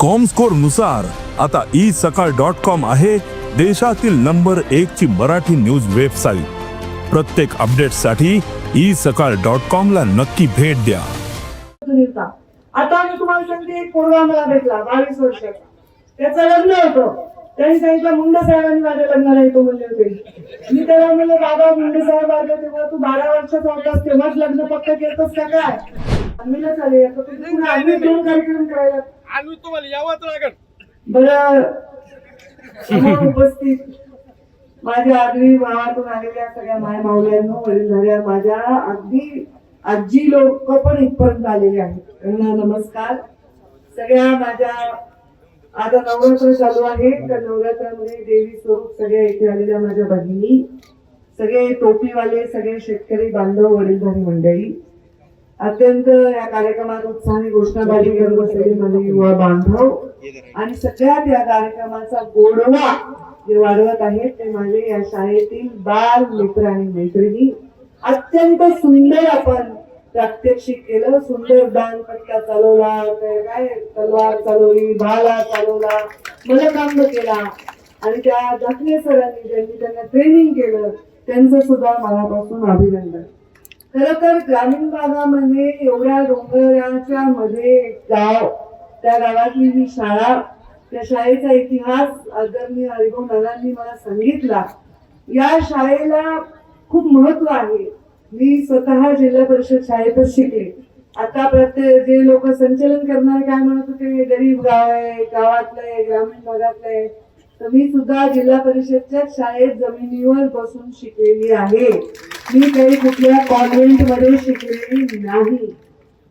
कॉमस्कोरनुसार आता ई सकाळ dot com आहे देशातील नंबर एक ची मराठी न्यूज वेबसाईट प्रत्येक अपडेटसाठी ई सकाळ डॉट कॉम ला नक्की भेट द्या. आता मी तुम्हाला सांगते एक पोरगा मला भेटला बावीस वर्षाचा त्याचं लग्न होतं. त्यांनी सांगितलं मुंडे साहेबांनी माझ्या लग्नाला येतो म्हणले होते. मी त्याला म्हणलं बाबा मुंडे साहेब आले तेव्हा तू बारा वर्षाचा होतास तेव्हाच लग्न पक्क केलंस का काय? चालेल आम्ही दोन कार्यक्रम करायला आम्ही तुम्हाला यावंच लागेल. बरं. उपस्थित माझ्या आगरी गावातून आलेल्या सगळ्या माय माऊल्यांनो वडीलधाऱ्या माझ्या अगदी आजी लोक पण इथपर्यंत आलेले आहेत. त्यांना नमस्कार. सगळ्या माझ्या आता नवरात्र चालू आहे. त्या नवरात्रामध्ये देवी स्वरूप सगळ्या इथे आलेल्या माझ्या भगिनी सगळे टोपीवाले सगळे शेतकरी बांधव वडीलधारी मंडळी. अत्यंत या कार्यक्रमात उत्साहाने घोषणाबाजी करत असलेले माझे युवा बांधव आणि सगळ्यात या कार्यक्रमाचा गोडवा जे वाढवत आहेत ते माझे या शाळेतील बाल मित्र आणि मैत्रिणी. अत्यंत सुंदर आपण प्रात्यक्षिक केलं. सुंदर दान चालवला ते काय तलवार चालवली भाला चालवला मलकांब केला. आणि त्या दाखले सरांनी ज्यांनी त्यांना ट्रेनिंग केलं त्यांचं सुद्धा मनापासून अभिनंदन. खर तर ग्रामीण भागामध्ये एवढ्या डोंगराच्या मध्ये गाव त्या गावातली ही शाळा त्या शाळेचा इतिहास आदरणीय हरिभाऊ नानांनी मला सांगितला या शाळेला खूप महत्त्व आहे. मी स्वतः जिल्हा परिषद शाळेतच शिकले. आता प्रत्येक जे लोक संचलन करणारे काय म्हणत होते गरीब गाव आहे गावातलं आहे ग्रामीण भागातलं आहे. तर मी सुद्धा जिल्हा परिषदच्या शाळेत जमिनीवर बसून शिकलेली आहे. मी काही कुठल्या कॉन्व्हेंटमध्ये शिकलेली नाही.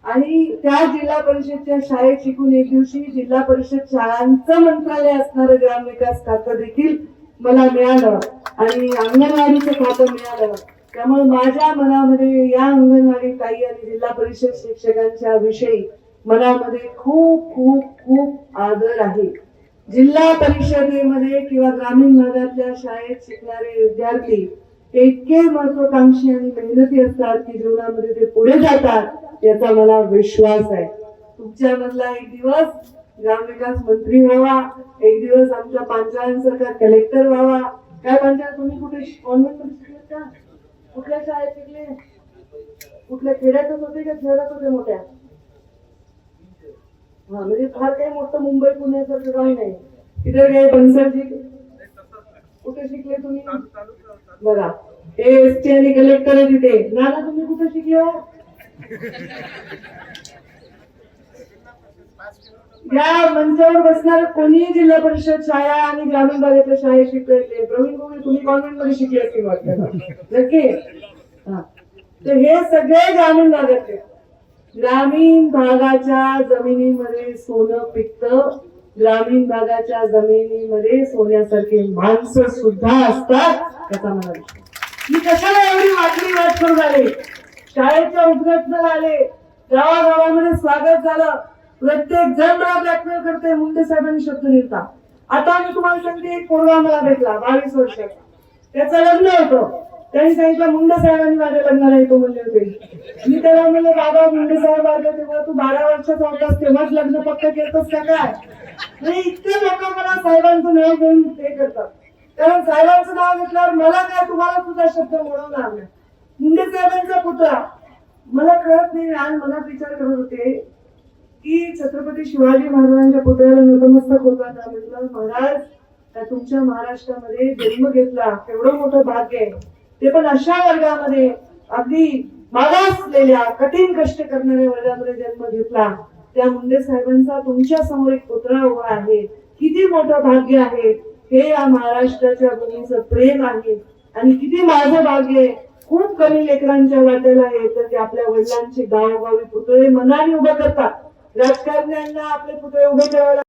आणि त्या जिल्हा परिषदच्या शाळेत शिकून एक दिवशी जिल्हा परिषद शाळांचं मंत्रालय असणारं ग्रामविकास खातं देखील मला मिळालं. आणि अंगणवाडीचं खातं मिळालं. त्यामुळे माझ्या मनामध्ये या अंगणवाडी ताई आणि जिल्हा परिषद शिक्षकांच्या विषयी मनामध्ये खूप खूप खूप आदर आहे. जिल्हा परिषदेमध्ये किंवा ग्रामीण भागातल्या शाळेत शिकणारे विद्यार्थी ते इतके महत्वाकांक्षी आणि मेहनती असतात की जीवनामध्ये ते पुढे जातात याचा मला विश्वास आहे. तुमच्यामधला एक दिवस ग्रामविकास मंत्री व्हावा एक दिवस आमच्या पांचाळ्यांसारखा कलेक्टर व्हावा. काय पांचाळ तुम्ही कुठे कॉन्व्हेंटमध्ये शिकलेत का? कुठल्या शाळेत शिकले? कुठल्या खेड्यातच होते का शहरात होते मोठ्या? हा म्हणजे फार काही मोठं मुंबई पुण्यासारखं काही नाही. इतर काही बनसाजी कुठे शिकले तुम्ही? बघा ए एस टी आणि कलेक्टर तिथे नाना तुम्ही कुठे शिकले हो? या मंचावर बसणार कोणीही जिल्हा परिषद शाळा आणि ग्रामीण भागातल्या शाळेत शिकले प्रवीण गोविंद तुम्ही कॉन्व्हेंटमध्ये शिकले असतील वाटतं. नक्की? हा. तर हे सगळे ग्रामीण भागातले. ग्रामीण भागाच्या जमिनीमध्ये सोनं पिकतं. ग्रामीण भागाच्या जमिनीमध्ये सोन्यासारखे माणसं सुद्धा असतात त्याचा मला मी कशाला एवढी वाटली वाट करून आले शाळेच्या उद्घाटन आले गावागावामध्ये स्वागत झालं. प्रत्येक जण मला ब्लॅकमेल करते मुंडे साहेबांनी शब्द लिहिता आता मी तुम्हाला सांगते एक पोरगा मला भेटला बावीस वर्षाचा. त्याचं लग्न होतं. त्यांनी सांगितलं मुंडे साहेबांनी माझ्या लग्नाला येतो म्हणले होते. मी त्याला म्हणलं बाबा मुंडे साहेब आले तेव्हा तू बारा वर्षाचा होतास तेव्हाच लग्न पक्क केलंस का काय? नाही इतके लोक मला साहेबांचं नाव घेऊन हे करतात. कारण साहेबांचं नाव घेतल्यावर मला काय तुम्हाला तुझा शब्द मोडवणार नाही मुंडे साहेबांचा पुतळा. मला कळत नाही आज मनात विचार करत होते की छत्रपती शिवाजी महाराजांच्या पुतळ्याला नतमस्तक होता त्या महाराज तुमच्या महाराष्ट्रामध्ये जन्म घेतला एवढं मोठं भाग्य आहे. ते पण अशा वर्गामध्ये अगदी मागासलेल्या कठीण कष्ट करणाऱ्या वर्गामध्ये जन्म घेतला. त्या मुंडे साहेबांचा तुमच्यासमोर एक पुतळा उभा आहे. किती मोठं भाग्य आहे. हे या महाराष्ट्राच्या भूमीचं प्रेम आहे. आणि किती माझं भाग्य आहे. खूप कमी लेकरांच्या वाट्याला येतं की आपल्या वडिलांचे गावोगावी पुतळे मनाने उभे करतात. राजकारण्यांना आपले पुतळे उभे करायला